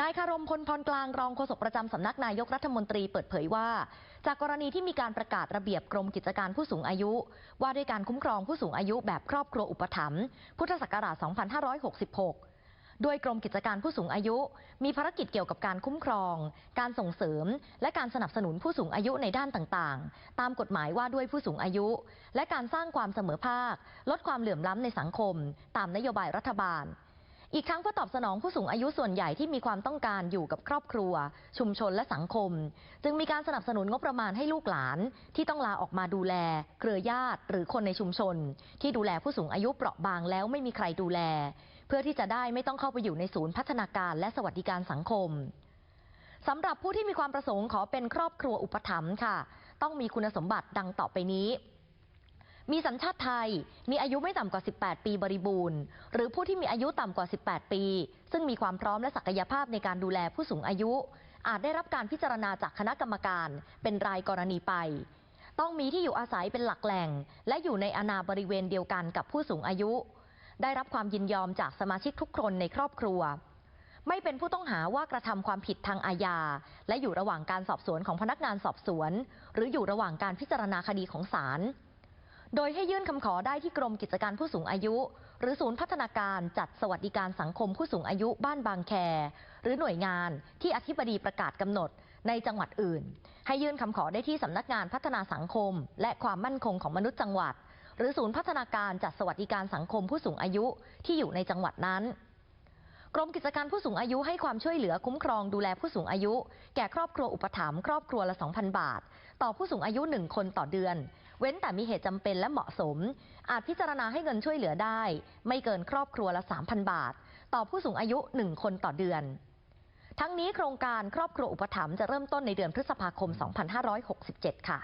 นายคารมพลพรกลางรองโฆษกประจำสำนักนายกรัฐมนตรีเปิดเผยว่า จากกรณีที่มีการประกาศระเบียบกรมกิจการผู้สูงอายุ ว่าด้วยการคุ้มครองผู้สูงอายุแบบครอบครัวอุปถัมภ์พุทธศักราช 2566โดยกรมกิจการผู้สูงอายุ มีภารกิจเกี่ยวกับการคุ้มครอง การส่งเสริม และการสนับสนุนผู้สูงอายุในด้านต่างๆ ตามกฎหมายว่าด้วยผู้สูงอายุ และการสร้างความเสมอภาค ลดความเหลื่อมล้ำในสังคม ตามนโยบายรัฐบาล อีกทั้งเพื่อตอบสนองผู้สูงอายุส่วนใหญ่ที่มีความต้องการอยู่กับครอบครัว ชุมชนและสังคม จึงมีการสนับสนุนงบประมาณให้ลูกหลาน ที่ต้องลาออกมาดูแล เครือญาติ หรือคนในชุมชน ที่ดูแลผู้สูงอายุเปราะบางแล้วไม่มีใครดูแล เพื่อที่จะได้ไม่ต้องเข้าไปอยู่ในศูนย์พัฒนาการและสวัสดิการสังคมสำหรับผู้ที่มีความประสงค์ขอเป็นครอบครัวอุปถัมภ์ค่ะ ต้องมีคุณสมบัติดังต่อไปนี้ มีสัญชาติไทย มีอายุไม่ต่ำกว่า 18 ปีบริบูรณ์ หรือผู้ที่มีอายุต่ำกว่า 18 ปี ซึ่งมีความพร้อมและศักยภาพในการดูแลผู้สูงอายุ อาจได้รับการพิจารณาจากคณะกรรมการ เป็นรายกรณีไป ต้องมีที่อยู่อาศัยเป็นหลักแหล่ง และอยู่ในอาณาบริเวณเดียวกันกับผู้สูงอายุ ได้รับความยินยอมจากสมาชิกทุกคนในครอบครัว ไม่เป็นผู้ต้องหาว่ากระทำความผิดทางอาญาและอยู่ระหว่างการสอบสวนของพนักงานสอบสวน หรืออยู่ระหว่างการพิจารณาคดีของศาล โดยให้ยื่นคำขอได้ที่กรมกิจการผู้สูงอายุ หรือศูนย์พัฒนาการจัดสวัสดิการสังคมผู้สูงอายุบ้านบางแค หรือหน่วยงานที่อธิบดีประกาศกำหนดในจังหวัดอื่น ให้ยื่นคำขอได้ที่สำนักงานพัฒนาสังคม และความมั่นคงของมนุษย์จังหวัด หรือศูนย์พัฒนาการจัดสวัสดิการสังคมผู้สูงอายุที่อยู่ในจังหวัดนั้น กรมกิจการผู้สูงอายุให้ความช่วยเหลือคุ้มครองดูแลผู้สูงอายุ แก่ครอบครัวอุปถัมภ์ครอบครัวละ 2,000 บาท ต่อผู้สูงอายุ 1 คนต่อเดือน เว้นแต่มีเหตุจำเป็นและเหมาะสม อาจพิจารณาให้เงินช่วยเหลือได้ ไม่เกินครอบครัวละ 3,000 บาท ต่อผู้สูงอายุ 1 คนต่อเดือน ทั้งนี้โครงการครอบครัวอุปถัมภ์จะเริ่มต้นในเดือนพฤษภาคม 2567 ค่ะ